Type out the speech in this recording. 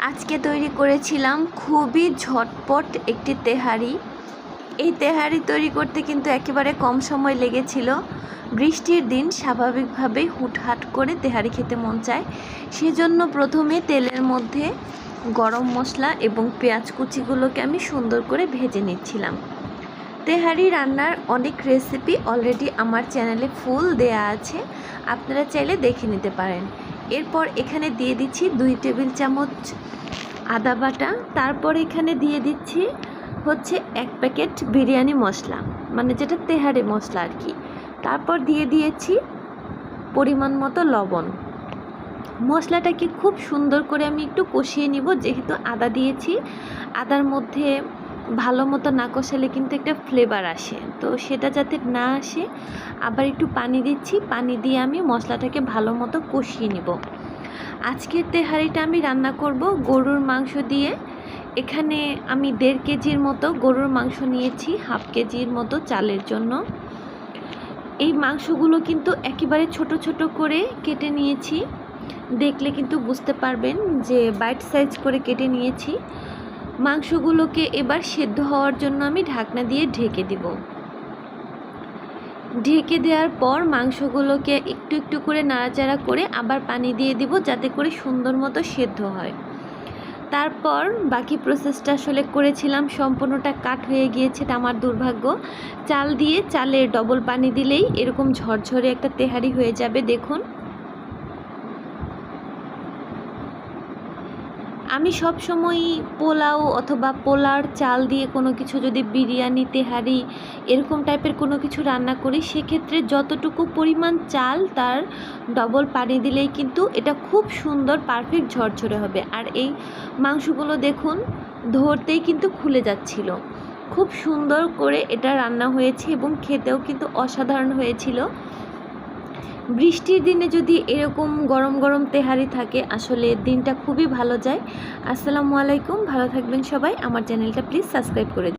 আজকে তৈরি করেছিলাম খুবই ঝটপট একটি তেহারি। এই তেহারি তৈরি করতে কিন্তু একেবারে কম সময় লেগেছিল। বৃষ্টির দিন স্বাভাবিকভাবেই হুটহাট করে তেহারি খেতে মন চায়। সেজন্য প্রথমে তেলের মধ্যে গরম মশলা এবং পেঁয়াজ কুচিগুলোকে আমি সুন্দর করে ভেজে নিচ্ছিলাম। তেহারি রান্নার অনেক রেসিপি অলরেডি আমার চ্যানেলে ফুল দেয়া আছে। আপনারা চাইলে দেখে নিতে পারেন। এরপর এখানে দিয়ে দিচ্ছি দুই টেবিল চামচ আদা বাটা। তারপর এখানে দিয়ে দিচ্ছি হচ্ছে এক প্যাকেট বিরিয়ানি মশলা মানে যেটা তেহারি মশলা আর কি। তারপর দিয়ে দিয়েছি পরিমাণ মতো লবণ। মশলাটাকে খুব সুন্দর করে আমি একটু কষিয়ে নিব, যেহেতু আদা দিয়েছি। আদার মধ্যে ভালো মতো না কষালে কিন্তু একটা ফ্লেভার আসে। তো সেটা যাতে না আসে, আবার একটু পানি দিচ্ছি, পানি দিয়ে আমি মশলাটাকে ভালো মতো কষিয়ে নিব। আজকের তেহারিটা আমি রান্না করব গরুর মাংস দিয়ে। এখানে আমি দেড় কেজির মতো গরুর মাংস নিয়েছি, হাফ কেজির মতো চালের জন্য। এই মাংসগুলো কিন্তু একেবারে ছোট ছোট করে কেটে নিয়েছি। দেখলে কিন্তু বুঝতে পারবেন যে বাইট সাইজ করে কেটে নিয়েছি। মাংসগুলোকে এবার সেদ্ধ হওয়ার জন্য আমি ঢাকনা দিয়ে ঢেকে দিব। ঢেকে দেওয়ার পর মাংসগুলোকে একটু একটু করে নাড়াচাড়া করে আবার পানি দিয়ে দিব যাতে করে সুন্দর মতো সেদ্ধ হয়। তারপর বাকি প্রসেসটা আসলে করেছিলাম, সম্পূর্ণটা কাট হয়ে গিয়েছে, এটা আমার দুর্ভাগ্য। চাল দিয়ে চালের ডবল পানি দিলেই এরকম ঝরঝরে একটা তেহারি হয়ে যাবে, দেখুন। আমি সব সময় পোলাও অথবা পোলার চাল দিয়ে কোনো কিছু যদি বিরিয়ানি তেহারি এরকম টাইপের কোনো কিছু রান্না করি, সেক্ষেত্রে যতটুকু পরিমাণ চাল তার ডবল পানি দিলেই কিন্তু এটা খুব সুন্দর পারফেক্ট ঝরঝরে হবে। আর এই মাংসগুলো দেখুন, ধরতেই কিন্তু খুলে যাচ্ছিল। খুব সুন্দর করে এটা রান্না হয়েছে এবং খেতেও কিন্তু অসাধারণ হয়েছিল। বৃষ্টির দিনে যদি এরকম গরম গরম তেহারি থাকে, আসলে দিনটা খুবই ভালো যায়। আসসালামু আলাইকুম, ভালো থাকবেন সবাই। আমার চ্যানেলটা প্লিজ সাবস্ক্রাইব করে